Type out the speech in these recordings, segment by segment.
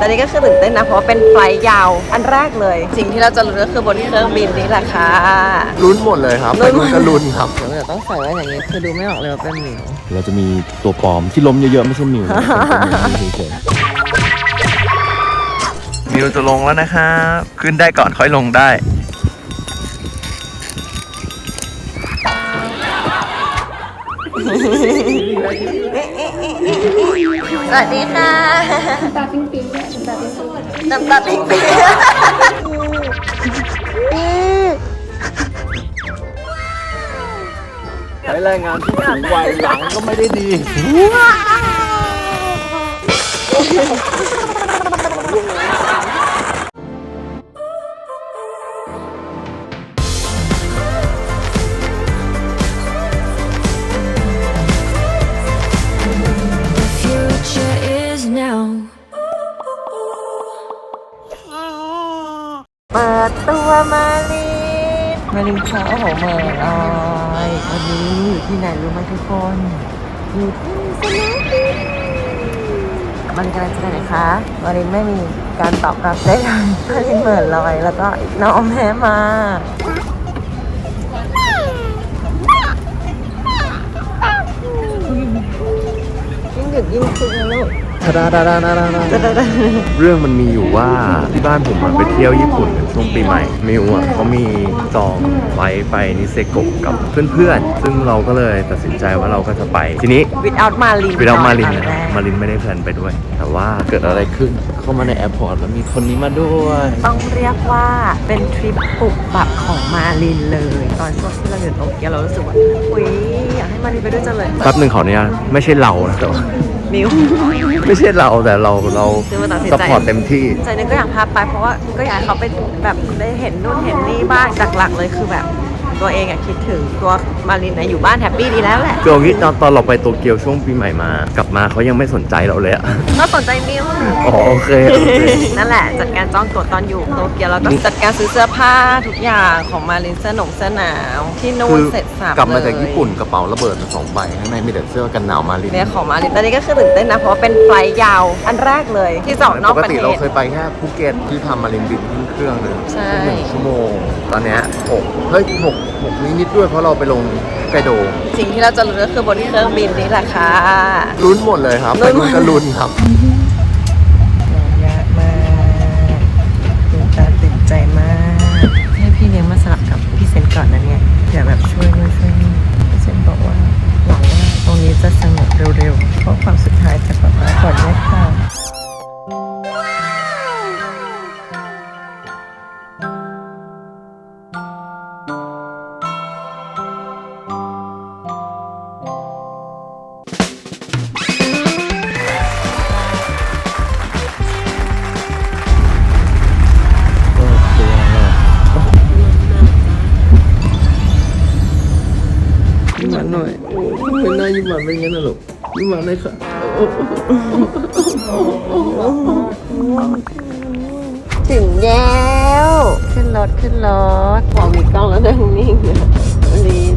ตอนนี้ก็คือตื่นเต้นนะ เพราะว่าเป็นไฟลท์ยาวอันแรกเลย สิ่งที่เราจะรู้นก็คือบนเครื่องบินนี่แหละค่ะ ลุ้นหมดเลยครับลุ้ไปนหมดลุ้นก็ลุ้นครับ เดี๋ยวต้องใส่ไว้อย่างนี้คือดูไม่ออกเลยว่าเป็นหมิวเราจะมีตัวปลอมที่ล้มเยอะๆ ไม่ใช่มิวนะเป็นตัวเฉยมิวจะลงแล้วนะครับ ขึ้นได้ก่อนค่อยลงได้ สวัสดีค่ะน้ำตาปิ๊งปิ๊งน้ำตาปิ๊งปิ๊งใช้แรงงานที่สูงวัยหลังก็ไม่ได้ดี The นมาลินคะโอ้โหเมื่อยออยวันนี้อยู่ที่ไหนรู้ไหมทุกคน อยู่ที่สนามบินมาลินกำลังจะไปไหนคะมาลินไม่มีการตอบรับได้เลยมาลินเหมือนลอย แล้วก็อีกน้องแม่มายิ่งดึกยิ่งคึกนะลูก ดาดาดาดาดาดาเรื่องมันมีอยู่ว่าที่บ้านผมอะไปเที่ยวญี่ปุ่นกันช่วงปีใหม่มิวอะเขามีจองไฟล์ไปนิเซโกะกับเพื่อนๆ ซึ่งเราก็เลยตัดสินใจว่าเราก็จะไปทีนี้ without มาลินวิดามารินตอนะแรกมารินไม่ได้แพลนไปด้วย แต่ว่าเกิดอะไรขึ้นเข้ามาในแอร์พอร์ตแล้วมีคนนี้มาด้วย ต้องเรียกว่าเป็นทริปปลุกปรับของมาลินเลย ตอนช่วงที่เราอยู่โตเกียวเรารู้สึกว่าอุ้ยอยากให้มาลินไปด้วยจังเลยแป๊บหนึ่งขออนุญาตไม่ใช่เรานะแต่ว่า มิว ไม่ใช่เราแต่เราเราคือมันตัดสินใจสปอร์ตเต็มที่ ใจนึงก็อยากพาไปเพราะว่าก็อยากให้เขาไปแบบได้เห็นนู่นเห็นนี่บ้างหลักๆเลยคือแบบ ตัวเองอะคิดถึงตัวมาลินนะอยู่บ้านแฮปปี้ดีแล้วแหละคือเอางี้ตอนตอนเราไปโตเกียวช่วงปีใหม่มา กลับมาเขายังไม่สนใจเราเลยอะก็สนใจมิวอ๋อโอเคโอเค นั่นแหละ จัดการจองตั๋วตอนอยู่โตเกียวแล้วก็จัดการซื้อเสื้อผ้าทุกอย่างของมาลินเสื้อหนงเสื้อหนาวที่นู่คืนอเสร็จสับกลับมาจากเลยญี่ปุ่นกระเป๋าระเบิดมาสองใบข้างในมีแต่เสื้อกันหนาวมาลินเนี่ยของมาลินตอนนี้ก็คือตื่นเต้นนะเพราะว่าเป็นไฟลท์ยาวอันแรกเลยที่จะออกนอกปกประติเทเราศเคยไปแค่ภูเก็ตที่ทำมาลินบินขึ้น เครื่องหนึ่งใช่ หนึ่งชั่วโมง ตอนเนี้ยหกเฮ้ยหกหกนิดๆด้วยเพราะเราไปลงไกโด สิ่งที่เราจะรู้ก็คือบนเครื่องบินนี่แหละค่ะ ลุ้นหมดเลยครับลุ้ไปนหมดลุ้นก็ลุ้นครับ ไม่น่ายิ้มหวานเป็นงั้นนะลูกยิ้มหวานเลยค่ะถึงแล้ว ขึ้นรถขึ้นรถพอมีกล้องแล้วนั่งนิ่งเลยลีน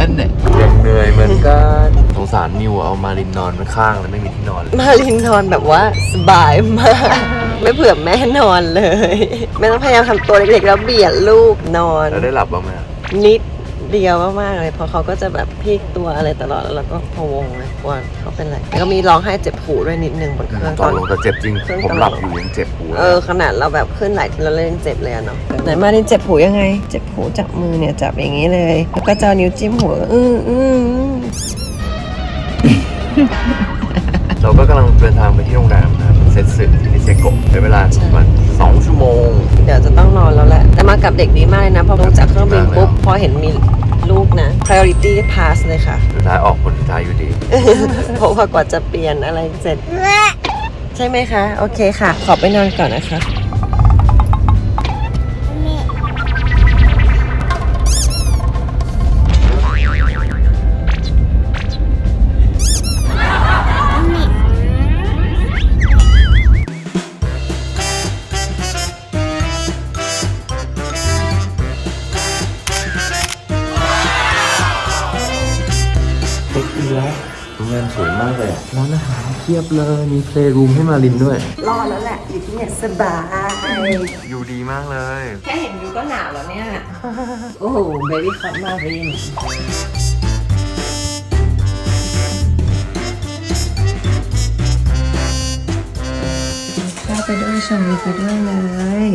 อันไหนยังเหนื่อยเหมือนกันสงสารมิวเอามารินนอนข้างๆแล้วไม่มีที่นอนเลยมาลินนอนแบบว่าสบายมาก ไม่เผื่อแม่นอนเลยไม่ต้องพยายามทำตัวเล็กๆแล้วเบียดลูกนอน แล้วได้หลับบ้างไหมอะนิด เดียวมากๆเลยเพราะเขาก็จะแบบพลิกตัวอะไรตลอดแล้วเราก็พะวงเลยว่าเขาเป็นอะไรแล้วก็มีร้องไห้เจ็บหูด้วยนิดนึงบนเครื่องตอนลงแต่เจ็บจริงเครื่องผมตลอดหลับอยู่ยังเจ็บหูเออขนาดเราแบบขึ้นหลายทีเราเล่นเจ็บเลยอะเนาะไหนมาลินเจ็บหูยังไง เจ็บหูจับมือเนี่ยจับอย่างนี้เลย แล้วก็จะเอานิ้วจิ้มหัวอืออืออือเราก็กำลังเดินทางไปที่โรงแรมนะครับเซตสึที่นิเซโกะใช้เวลาประมาณสองชั่วโมง เดี๋ยวจะต้องนอนแล้วแหละ แต่มากับเด็กดีมากเลยนะ พอลงจากเครื่องบินปุ๊บ พอเห็นมี ลูกนะ priority pass เลยค่ะ สุดท้ายออกคนสุดท้ายอยู่ดี เพราะว่ากว่าจะเปลี่ยนอะไรเสร็จ ใช่ไหมคะ โอเคค่ะ ขอไปนอนก่อนนะคะ มสวยมากเลยอะร้านอาหารเพียบเลย มีเพลย์รูมให้มาลินด้วย รอดแล้วแหละอยู่ที่เนี่ยสบาย อยู่ดีมากเลย แค่เห็นวิวก็หนาวแล้วเนี่ย โอ้โหเบบี้คอตมารินข้าไปด้วยชมวิวไปด้วยเลย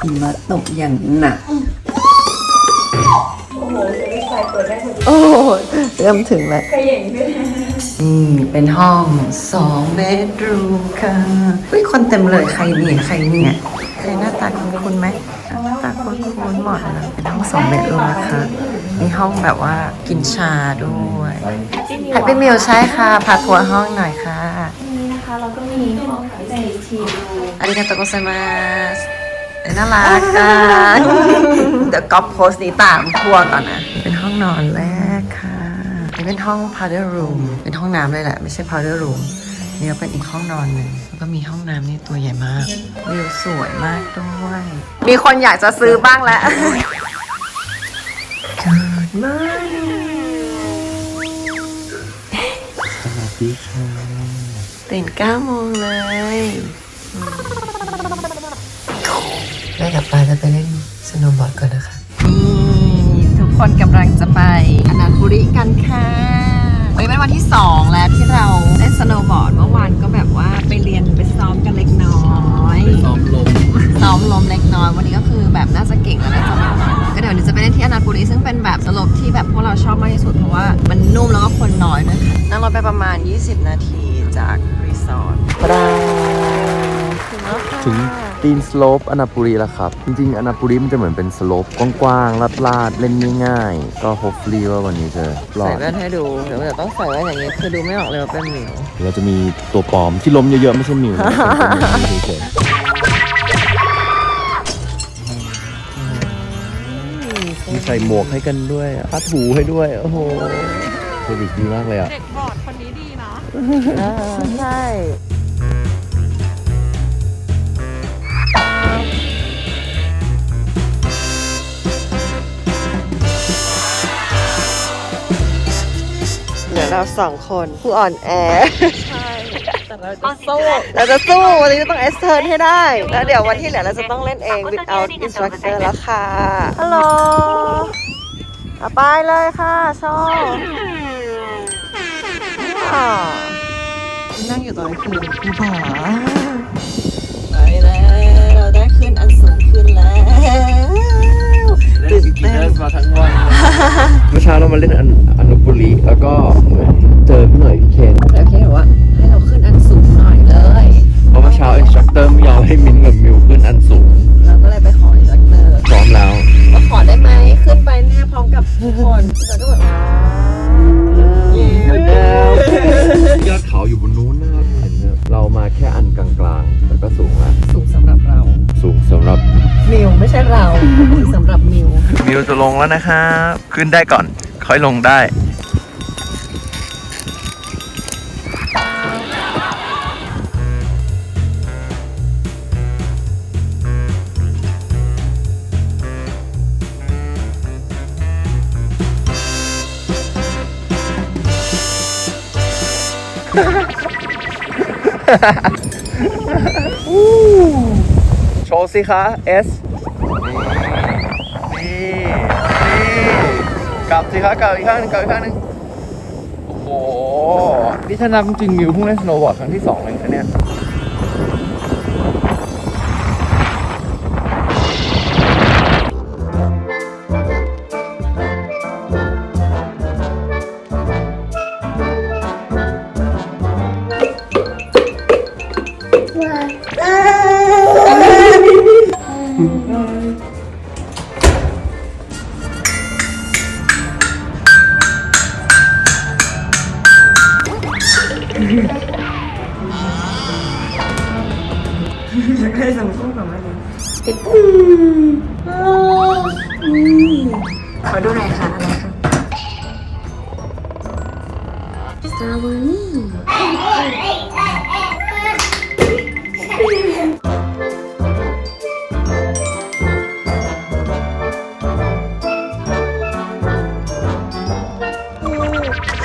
หิมะตกอย่างหนัก โอ้โห เริ่มถึงแล้วนี่เป็นห้องสองเบดรูมค่ะเฮ้ยคนเต็มเลยใครเนี่ยใครเนี่ยใครหน้าตาคุ้นคุ้นๆไหมหน้าตาคุ้นคุ้นๆหมดนะเป็นห้องสองเบดรูมนะคะมีห้องแบบว่ากินชาด้วยแฮปปี้มิลใช่ค่ะพาทัวร์ห้องหน่อยค่ะ นี่นะคะเราก็มีห้องพิเศษทีดูอาริกาโตโกไซมาสเอ้ยน่ารักอะ เดี๋ยวก๊อปโพสต์นี้ตามทัวร์ก่อนนะ เป็นห้อง นอนแรกค่ะนี่เป็นห้อง powder room เป็นห้องน้ำเลยแหละ ไม่ใช่ powder room นี่ก็เป็นอีกห้องนอนหนึ่งแล้วก็มีห้องน้ำนี่ตัวใหญ่มากวิวสวยมากด้วย มีคนอยากจะซื้อบ้างแล้ว Good morning สวัสดีค่ะตื่น9โมงเลยแม่กับปาจะไปเล่นสโนว์บอร์ดก่อนนะคะนี่ทุก คนกำลังจะไปอนันบุรีกันค่ะวันนี้เป็นวันที่ 2 แล้วที่เราเล่นสโนว์บอร์ดเมื่อวานก็แบบว่าไปเรียนไปซ้อมกันเล็กน้อยซ้อมลมซ้อมลมเล็กน้อย วันนี้ก็คือแบบน่าจะเก่งแล้วน่าจะมันก็เดี๋ยววันนี้จะไปเล่นที่อนันต์บุรีซึ่งเป็นแบบสโลปที่แบบพวกเราชอบมากที่สุดเพราะว่ามันนุ่มแล้วก็คนน้อยด้วยค่ะนั่งรถไปประมาณ 20 นาทีจากรีสอร์ทปรา ถึงแล้วค่ะถึงตีนสโลปอนาปุรีแล้วครับ จริงๆอนาปุรีมันจะเหมือนเป็นสโลปกว้างๆลาดๆ เล่นง่ายๆ ก็ hopefully ว่าวันนี้จะรอใส่ดแว่นให้ดูเดี๋ยวจะต้องใส่แว่นอย่างนี้คือดูไม่ออกเลยว่าเป็นหมิวเราจะมีตัวปลอมที่ล้มเยอะๆ ไม่ใช่มิวนะเป็นตัวเฉยๆมีใส่หมวกให้กันด้วยอะพัดหูให้ด้วย โอ้โหเซอร์วิสดีมากเลยอะ เด็กบอร์ดคนนี้ดีนะอ่าใช่ เดี๋ยวเราสองคนผู้อ่อนแอ ใช่ แต่เราจะสู้เราจะสู้ วันนี้จะต้องเอสเทิร์นให้ได้ แล้วเดี๋ยววันที่เหลือเราจะต้องเล่นเอง without instructor แล้วค่ะ ฮัลโหลเอาไปเลยค่ะโชว์ว้าวนั่งอยู่ตรงนี้คือภูผาไปแล้วเราได้ขึ้นอันสูงขึ้นแล้วตื่นเต้นมาทั้งวันเมื่อเช้าเรามาเล่นอันอนุ บุรีแล้วก็เหมือนเจอพี่หน่อยพี่เคนแล้วคิดว่าให้เราขึ้นอันสูงหน่อยเลย เพราะเมื่อเช้าอินสตรัคเตอร์ไม่ยอมให้มิ้นท์กับมิวขึ้นอันสูงเราก็เลยไปขออินสตรัคเตอร์พร้อมแล้วมาขอได้ไหมขึ้นไปแน่พร้อมกับทุกคนเราก็แบบเย้ยอดเขาอยู่บนนู้นนะครับเห็นไหมเรามาแค่อันกลางๆแต่ก็สูงแล้วสูงสำหรับเรา สูงสำหรับมิวไม่ใช่เราสูงสำหรับมิวมิวจะลงแล้วนะครับขึ้นได้ก่อน ค่อยลงได้ โชว์สิคะเอสนี่นี่กลับสิคะกลับอีกข้างหนึงกลับอีกข้างหนึงโอ้โหนี่ถ้านับจริงมิวเพิ่งเล่นสโนว์บอร์ดครั้งที่สองเลยนะเนี่ย น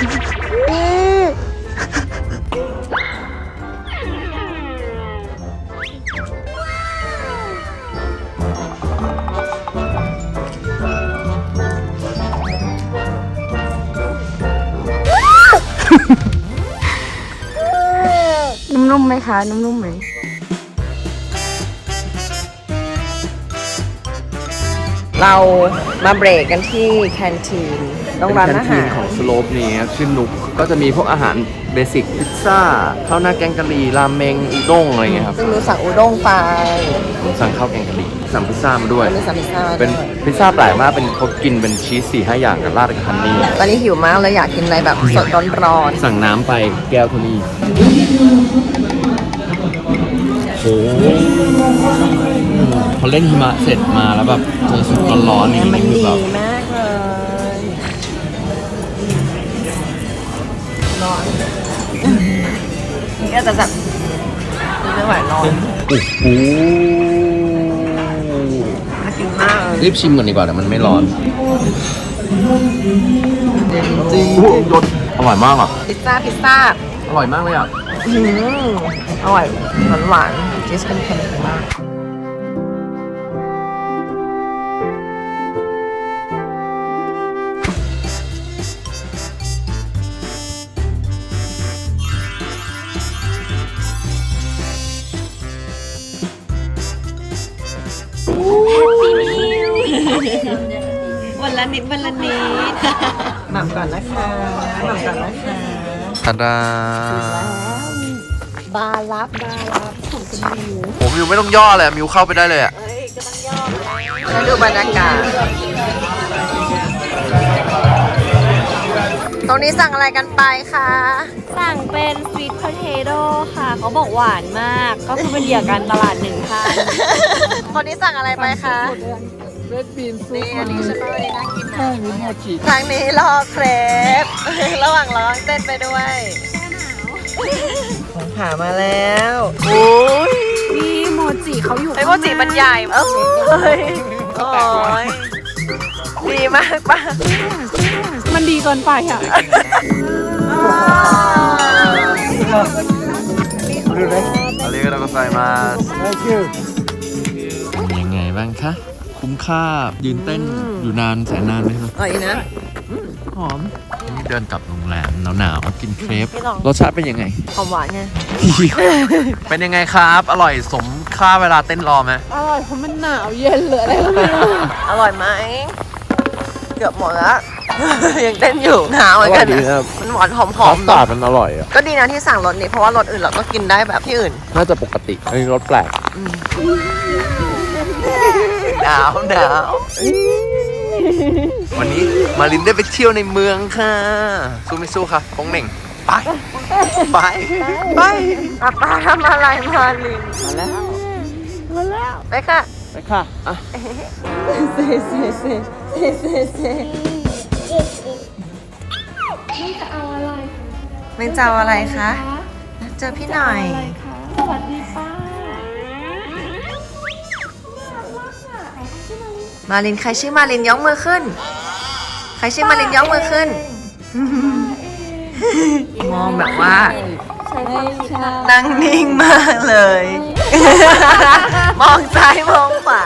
ุ่มๆไหมคะ นุ่มๆไหมเรามาเบรกกันที่แคนทีน ตรงร้านอาหารของสโลปนี้ครับชื่อนุกก็จะมีพวกอาหารเบสิกพิซซ่าข้าวหน้าแกงกะหรี่ราเมงอุด้งอะไรเงี้ยครับซึ่งหนูสั่งอุด้งไปผมสั่งข้าวแกงกะหรี่สั่งพิซซ่ามาด้วยวันนี้สั่งพิซซ่ามาเป็นด้วยพิซซ่าแปลกมากเป็นเขากินเป็นชีสสี่ห้าอย่างกับราดกับฮันนี่ตอนนี้หิวมากเลยอยากกินอะไรแบบสดร้อนสั่งน้ำไปแก้วเท่านี้โอ้โหพอเล่นหิมะเสร็จมาแล้วแบบเจอสุดร้อนๆๆนี่เนี่ยมันคือดีแบบมาก นี่ก็จะแบบไม่ไหวร้อนโอ้โหน่ากินมากเลยรีบชิมก่อนดีกว่าแต่มันไม่ร้อน จริงรสอร่อยมากอะ พิซซ่าพิซซ่าอร่อยมากเลยอะ อืมอร่อยหวานหวานๆชีสเค็มๆมาก วันละนิดวันละนิดหม่ำก่อนนะคะหม่ำก่อนนะคะทาดาบาลับบาลับของคุณมิวผมมิวไม่ต้องย่อเลยอะมิวเข้าไปได้เลยอะแล้วดูบรรยากาศ ตรงนี้สั่งอะไรกันไปคะสั่งเป็นสวีทพ o เทโ o ค่ะ เขาบอกหวานมาก ก็คือเป็นเหยื่อการตลาดหนึ่งค่ะคนนี้สั่งอะไรไปคะ เรดบีนซุปนี่อันนี้ใช่ไหมอันนี้น่ากินนะทางนี้รอเครป ระหว่างร้องเต้นไปด้วยของขามาแล้วโอ้ยนี่โมจิเขาอยู่ไอโมจิมันใหญ่เอ้ยโอ้ยดีมากป่ะ มันดีเกินไปอะอาริกาโตโกไซมาสยังไงบ้างคะ คุ้มค่ายืนเต้นอยู่นานแสนนานไหมครับอร่อยนะหอมนี่เดินกลับโรงแรมหนาวๆมากินเครปไม่ลองรสชาติเป็นยังไงหอมหวานไงเป็นยังไงครับ อร่อยสมค่าเวลาเต้นรอไหมอร่อยเพราะมันหนาวเย็นเหลืออะไรก็ไม่รู้อร่อยไหมเกือบหมดแล้วยังเต้นอยู่หนาวเหมือนกันนะมันหวานหอมพาสๆต้าเนาะมันอร่อยอะก็ดีนะที่สั่งรสนี้เพราะว่ารสอื่นเราก็กินได้แบบที่อื่น น่าจะปกติอันนี้รสแปลก หนาวหนาววันนี้มาลินได้ไปเที่ยวในเมืองค่ะ สู้ไม่สู้คะปงเหน่ง ไป ไป ไปอาป้าทำอะไรมาลินมาแล้ว มาแล้ว ไปค่ะ ไปค่ะอะเซเซเซเซเซเซไม่จะเอาอะไรไม่จะเอาอะไรคะ เจอพี่หน่อย สวัสดี มาลินใครชื่อมาลินยกมือขึ้น ใครชื่อมาลินยกมือขึ้น มองแบบว่านั่งนิ่งมากเลย มองซ้ายมองขวา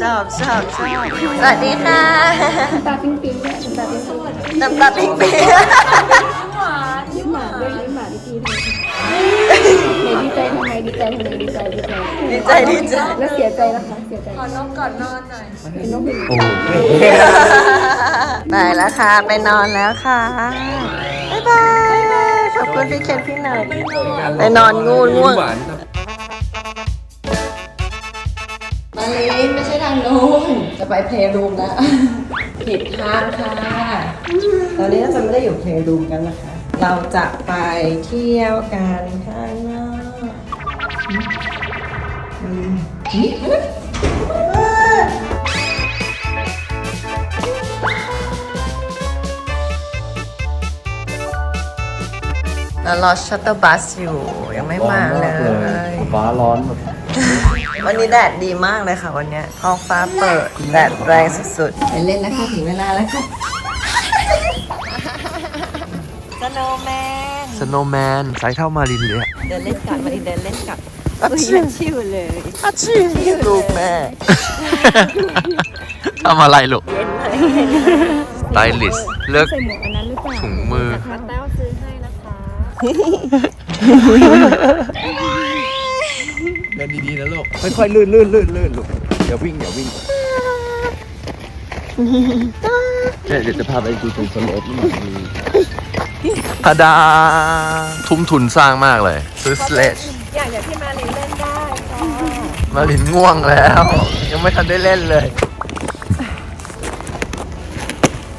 ชอบชอบชอบสวัสดีค่ะตาปิ๊งปิ๊งน้ำตาปิ๊งปิ๊งยิ้มหมาด้วยยิ้มหมาดีทีดีใจทำไมดีใจทำไมดีใจดีใจดีใจดีใจแล้วเสียใจแล้วคะเสียใจขอนกก่อนนอนหน่อยเป็นนกโอ้ไปแล้วค่ะไปนอนแล้วค่ะบ๊ายบายขอบคุณพี่เคนพี่หน่อยไปนอนงูง่วง มาลินไม่ใช่ทางนู้นจะไปเพลย์รูมแล้วผิดทางค่ะ ตอนนี้เราจะไม่ได้อยู่เพลย์รูมกันนะคะ เราจะไปเที่ยวกันข้างนอกเรารอชัตเตอร์บัสอยู่ ยังไม่มาเลย ฟ้าร้อนแบบ วันนี้แดดดีมากเลยค่ะวันเนี้ยท้องฟ้าเปิดแดดแรงสุดๆไปเล่นนะคะถึงเวลาแล้วค่ะสโนว์แมนสโนว์แมนไซส์เท่ามารินเลยอะเดินเล่นกันมาดิเดินเล่นกันคุยชิวเลยอาชีพลูกแม่ทำอะไรลูกสไตลิสเลือกใส่หมวกอันนั้นหรือเปล่าถุงมือแต้วซื้อให้นะคะ เดินดีๆนะลูก ค่อยๆลื่นลื่นลื่นลื่นลูกอย่าวิ่งอย่าวิ่งเดี๋ยวจะพาไปดูตรงสโลปนี่มันมีทาดาทุ่มทุนสร้างมากเลย ซื้อสเลดอย่างอย่างที่มาลินเล่นได้ค่ะมาลินง่วงแล้ว ยังไม่ทันได้เล่นเลย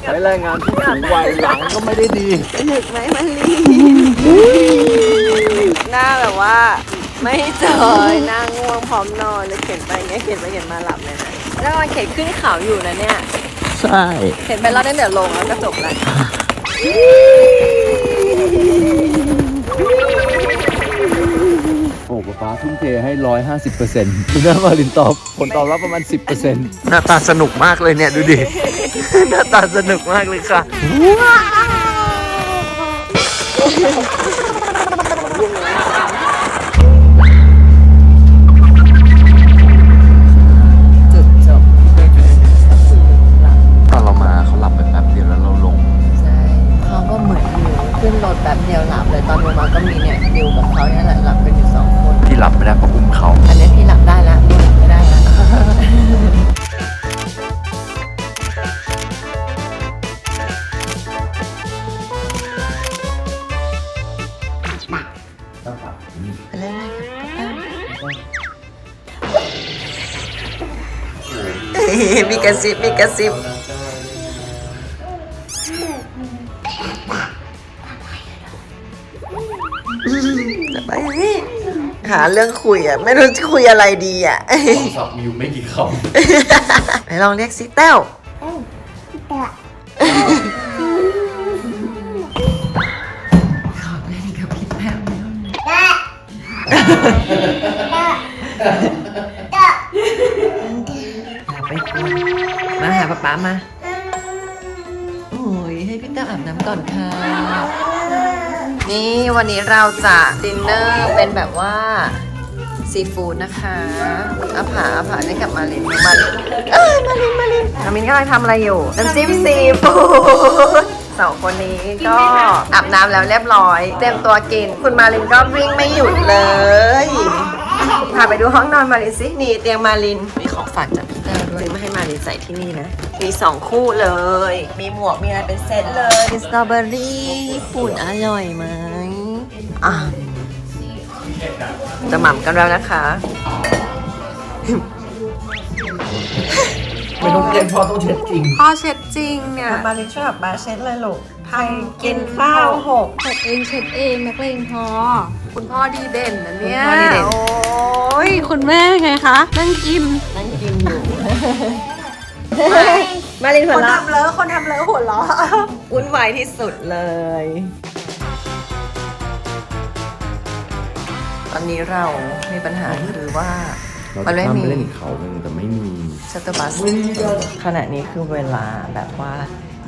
ใช้แรงงานที่สูงวัยหลังก็ไม่ได้ดีหนึกไหมมาลินหน้าแบบว่า ไม่จอยหน้าง่วงพร้อมนอนเลยเขียนไปเงี้ยเขียนไปเขียนมาหลับเลยนะแล้วมันเขียนขึ้นเขาอยู่นะเนี่ย ใช่เห็นไปแล้วได้เดี๋ยวลงแล้วก็จบแล้วโอ้ป๊าป๊าทุ่มเทให้ร้อยห้าสิบเปอร์เซ็นต์คุณแม่มาลินตอบผลตอบรับประมาณสิบเปอร์เซ็นต์หน้าตาสนุกมากเลยเนี่ยดูดิ หน้าตาสนุกมากเลยค่ะ ขึ้นรถแบบเดียวหลับเลยตอนลงมาก็มีเนี่ยดิวกับเขาเนี่ยแหละหลับกันอยู่สองคน ที่หลับไม่ได้เพราะอุ้มเขา อันนี้พี่หลับได้แล้วดิวหลับไม่ได้แล้วไปเล่นอะไรกับป้ามีกระซิบมีกระซิบไป เรื่องคุยอะ ไม่รู้จะคุยอะไรดีอะสับมีอยู่ไม่กี่คไหนลองเรียกซิแต้วขอเล่นกับพี่แต้วหน่อยอย่าไปกลัวมาหาป๊าป๊ามา โอ้ยให้พี่แต้วอาบน้ำก่อนค่ะ นี่วันนี้เราจะดินเนอร์เป็นแบบว่าซีฟู้ดนะคะอาผาอาผาเล่นกับมารินมารินเอ้ยมารินมารินมารินกำลังทำอะไรอยู่น้ำจิ้มซีฟู้ดสองคนนี้ก็อาบน้ำแล้วเรียบร้อย เตรียมตัวกิน คุณมารินก็วิ่งไม่หยุดเลย พาไปดูห้องนอนมารินสินี่เตียงมาริน มีของฝากจากพี่แต้วด้วยไม่ให้มารินใส่ที่นี่นะ มีสองคู่เลย มีหมวกมีอะไรเป็นเซตเลยมีสตรอเบอรี่ญี่ปุ่นอร่อยไหมอะจะหม่ำกันแล้วนะคะไม่ต้องเกรงพ่อต้องเช็ดจริงพ่อเช็ดจริงเนี่ยมาลินช่วยแบบมาเช็ดเลยลูก ใครกินข้าวหกเช็ดเองเช็ดเองนักเลงพอ คุณพ่อดีเด่นนะเนี่ยคุณพ่อดีเด่น โอ้ยคุณแม่ไงคะ นั่งกิน นั่งกินอยู่ มาลินหัวคนเราะทำเลอะคนทำเลอะหัวเราะวุ่นวายที่สุดเลย ตอนนี้เรามีปัญหาคือว่า เรามันจะไม่ข้ามมี ไปเล่นอีกเขาหนึ่งแต่ไม่มีชัตเตอร์บัสขณะนี้คือเวลาแบบว่า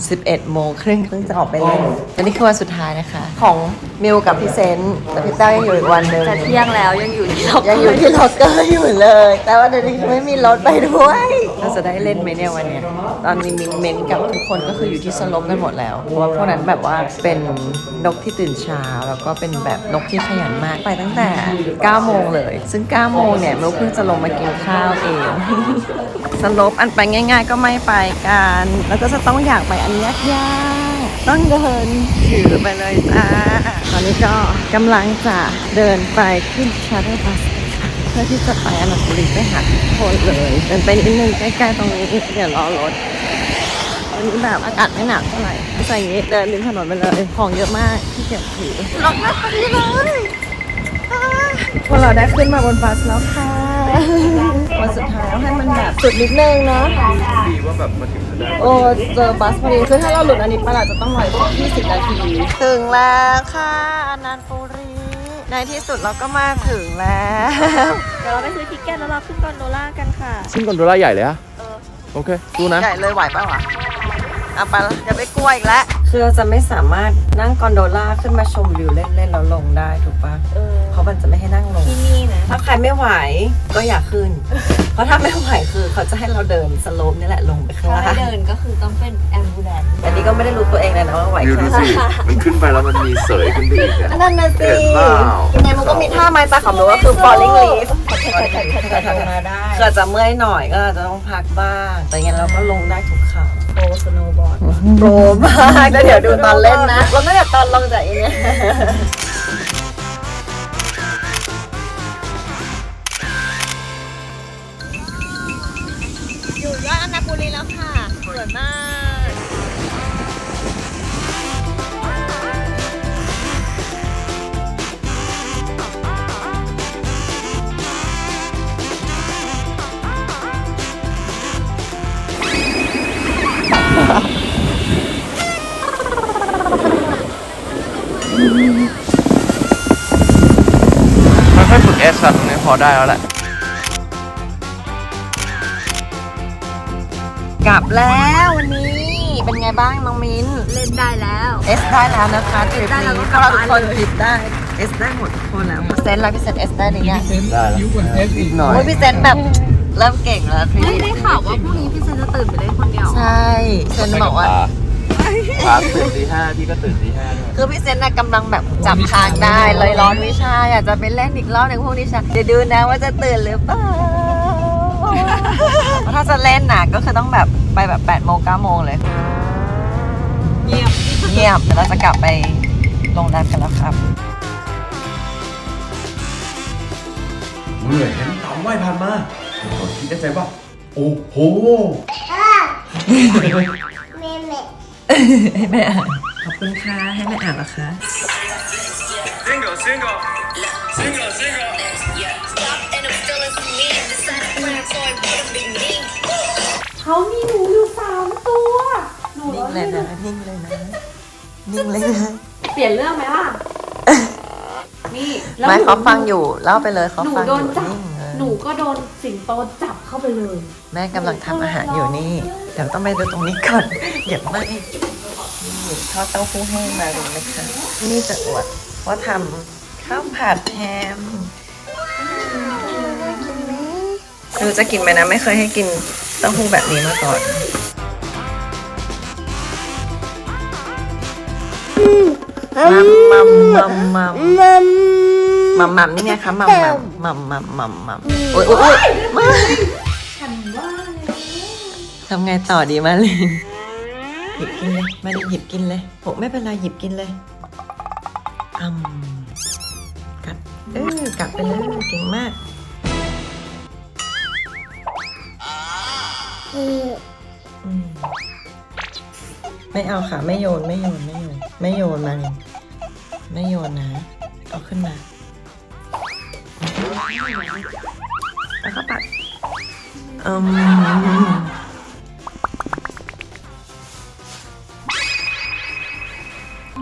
11 โมงครึ่งเพิ่งจะออกไปเล่นอันนี้คือวันสุดท้ายนะคะ ของมิวกับพี่เซนต์แต่พี่เต้ายังอยู่อีกวันหนึ่งจะเที่ยงแล้วยังอยู่ที่เรายังอยู่ที่ล็อกเกอร์อยู่เลย แต่ว่าเดี๋ยวนี้ไม่มีรถไปด้วยเราจะได้เล่นไหมเนี่ยวันเนี้ยตอนนี้มินเมนกับทุกคนก็คืออยู่ที่สลบกันหมดแล้ว เพราะว่าพวกนั้นแบบว่าเป็นนกที่ตื่นเช้าแล้วก็เป็นแบบนกที่ขยันมากไปตั้งแต่ 9 โมงเลย ซึ่ง 9 โมงเนี่ยมิวเพิ่งจะลงมากินข้าวเองสลบอันไปง่าย ๆ ก็ไม่ไปกัน แล้วก็จะต้องอยากไปอันยากๆต้องเดินถือไปเลยจ้า ตอนนี้ก็กำลังจะเดินไปขึ้นชาร์เตอร์บัสเพื่อที่จะไปอนุสรีไปหาทุกคนเลย เดินไปนิดนึงใกล้ๆตรงนี้ เดี๋ยวรอรถวันนี้แบบอากาศไม่หนาวเท่าไหร่ใส่อย่างงี้เดินริมถนนไปเลย ของเยอะมากที่เก็บถือลงมาพอดีเลย พวกเราได้ขึ้นมาบนบัสแล้วค่ะ วันสุดท้ายเอาให้มันแบบสุดนิดนึงเนาะดีว่าแบบมาถึงได้โอ้เจอบัสพอดีคือถ้าเราหลุดอันนี้ไปเราจะต้องรออีก20 นาที ถึงแล้วค่ะอนันต์ปุรีในที่สุดเราก็มาถึงแล้ว เดี๋ยวเราไปซื้อทิกเก็ตแล้วเราขึ้นกอนโดล่ากันค่ะ ซึ่งกอนโดล่าใหญ่เลยอะโอเคดูนะ ใหญ่เลยไหวเปล่าวะเอาไปละอย่าไปกลัวอีกแล้ว คือเราจะไม่สามารถนั่งกอนโดล่าขึ้นมาชมวิวเล่นๆแล้วลงได้ถูกปะเออเพราะมันจะไม่ให้นั่งลง ที่นี่นะ ถ้าใครไม่ไหวก็อย่าขึ้น เพราะถ้าไม่ไหวคือเขาจะให้เราเดินสโลปนี่แหละลงไปข้างถ้าล่างไม่เดินก็คือต้องเป็นแอมบูแลนซ์อันนี้ก็ไม่ได้รู้ตัวเองเลยนะว่าไหววิวแค่ดูไหนสิ มันขึ้นไปแล้วมันมีเสยขึ้นไปอีกอะนั่นน่ะสิเห็นเปล่ายังไงมันก็มีท่าไม้ตาของหนูก็คือ falling leaf ลงมาได้ เกิดจะเมื่อยหน่อยก็อาจจะต้องพักบ้าง แต่ยังไงเราก็ลงได้ทุกเขาโปรสโนว์บอร์ดโปรมากแล้วเดี๋ยวดูตอนเล่นนะเราไม่อยากตอนลงจากอีเนี่ยอยู่ยอดอนาปุรีแล้วค่ะสวยมาก อได้แล้วแหละกลับแล้ววันนี้เป็นไงบ้างน้องมิ้นเล่นได้แล้วเอสได้แล้วนะคะทริปได้แล้วนี้ก็ถ้าเราทุกคนกลับบ้านเลยผิดได้เอสได้หมดทุกคนแล้วพี่เซนแล้วพี่เซนเอสได้หรือยังได้แล้วอีกหน่อยโอ้ยพี่เซนแบบเริ่มเก่งแล้วทริปได้ได้ข่าวว่าพรุ่งนี้พี่เซนจะตื่นไปเล่นคนเดียวใช่เซนบอกว่า พาตื่นตีห้าพี่ก็ตื่นตีห้าด้วยคือพี่เซนน่ะกำลังแบบจับทางได้เลยร้อนวิชาอยากจะไปเล่นอีกรอบหนึ่งพวกนี้ชาเดี๋ยวดูนะว่าจะตื่นหรือเปล่าถ้าจะเล่นน่ะก็คือต้องแบบไปแบบ8โมง9โมงเลย เงียบเงียบเดี๋ยวเราจะกลับไปโรงแรมกันแล้วครับเมื่อเห็นเต่าว่ายผ่านมาเราคิดในใจว่า โอ้โห ให้แม่อ่านขอบคุณค่ะ ให้แม่อ่านนะคะเขามีหนูอยู่สามตัว หนูนิ่งเลยนะนิ่งเลยนะนิ่งเลยนะเปลี่ยนเรื่องไหมล่ะ นี่แล้วไม่หนูเขาฟังอยู่เล่าไปเลยเขาหนูฟังโดอนยู่จับ นิ่งเลย หนูก็โดนสิงโตจับเข้าไปเลย แม่กำลังทำอาหารอยู่นี่ เดี๋ยวต้องไปดูตรงนี้ก่อน เดี๋ยวไม่นี่ทอดเต้าหู้แห้งมาดูนะคะ นี่จะอวดว่าทำข้าวผัดแฮมไม่รู้จะกินไหมนะ ไม่เคยให้กินเต้าหู้แบบนี้มาก่อน มัมมัมมัมมัม มัมมัมมัมนี่ไงคะมัมมัมมัมมัมมัมมัมโอ๊ยโอ๊ยโอ๊ยมาทำไงต่อดีมาลินหยิบกินเลยมาลินหยิบกินเลยโหไม่เป็นไรหยิบกินเลยอืมกัดเออกัดไปเลยเก่งมากอืมไม่เอาค่ะ ไม่โยนไม่โยนไม่โยน ไม่โยนมาลินไม่โยนนะ เอาขึ้นมา แล้วก็ปัดอืม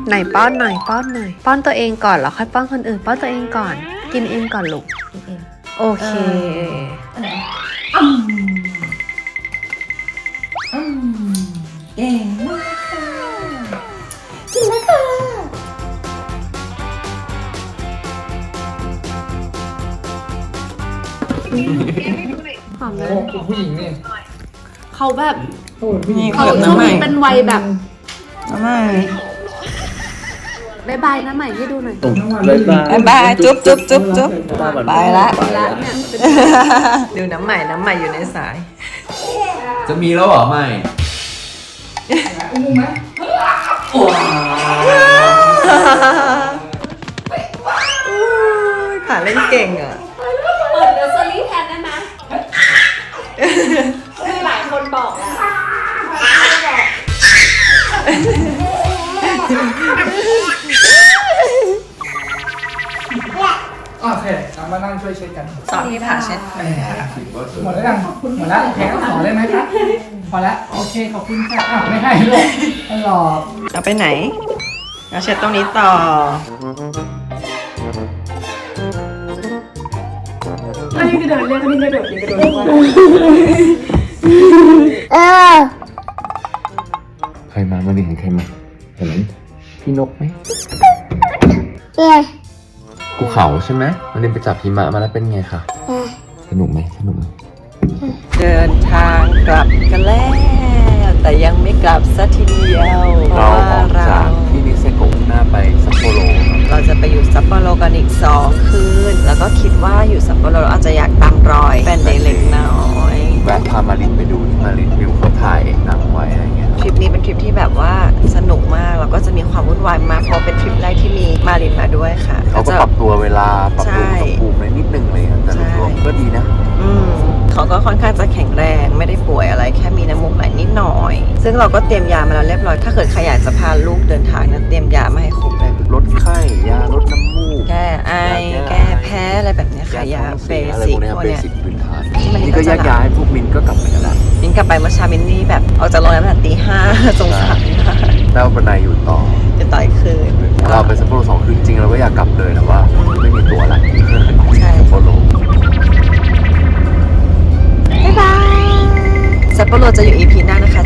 ไหนป้อนหน่อยป้อนหน่อยป้อนตัวเองก่อนแล้วค่อยป้อนคนอื่น ป้อนตัวเองก่อน กินเองก่อนลูกโอเคเเขาแบบนี่เขาเกิดช่วน้ำงใหม่นี้เป็นวัยแบบน้ำใหม่บายบายนะใหม่ให้ดูหน่อยบายบายจุ๊บจุ๊บจุ๊บจุ๊บไปละแล้วเนี่ยดูน้ำใหม่น้ำใหม่อยู่ในสาย จะมีแล้วเหรอไม่ผ่าเล่นเก่งอะ เปิดเนอร์เซอรี่แทนได้ไหม คือหลายคนบอกแล้วโอเคเรามานั่งช่วยเช็ดกันสอนที่ผ่าเช็ดหมดแล้วยังหมดแล้วโอเคก็ขอเลยไหมครับพอแล้วโอเคขอบคุณค่ะอ้าวไม่ให้หรอกไม่หลอกเอาไปไหนเอาเช็ดตรงนี้ต่ออั นนี้กระโดดเรียกอันนี้กระโดดนี่กระโดดว่าใครมามาดิเห็นใครมาเห็นพี่นกไหมเอ๊ะภูเขาใช่ไหมมันเดินไปจับหิมะมาแล้วเป็นไงคะสนุกไหมสนุกไหมเดินทางกลับกันแล้ว แต่ยังไม่กลับสักทีเดียวเพเราราะอว่าอกเราจากที่นิเซโกะหน้าไปซัปโปโรครับ เราจะไปอยู่ซัปโปโรกันอีก2คืน แล้วก็คิดว่าอยู่ซัปโปโรเราอาจจะอยากตามรอยแฟนเล็กๆน้อยแวะพามารินไปดูที่มารินวิวเขาถ่ายหนังไว้อะไรเงี้ยทริปนี้เป็นทริปที่แบบว่าสนุกมากแล้วก็จะมีความวุ่นวายมากเพราะเป็นทริปแรกที่มีมารินมาด้วยค่ะเขาก็จะปรับตัวเวลาปรับตัวใช่อุณหภูมิอะไรนิดนึงเลยครับแต่ใช่รวมๆก็ดีนะ อืมเขาก็ค่อนข้างจะแข็งแรงไม่ได้ป่วยอะไรแค่มีน้ำมูกไหลนิดหน่อย ซึ่งเราก็เตรียมยามาแล้วเรียบร้อยถ้าเกิดใครอยากจะพาลูกเดิน ก็ก็จะแยกย้ายพวกมินก็กลับไปกันแล้วมินกลับไปเมื่อเช้ามินนี่แบบออกจากโรงแรมตั้งแต่ตีห้าสงสารมากแล้วปนายอยู่ต่อจะต่อยคืนเราไปซัปโปโรสองคืนจริงๆเราก็อยากกลับเลยแต่ว่า ไม่มีตั๋วละใช่ซัปโปโรซัปโปโรจะอยู่ EP หน้านะคะ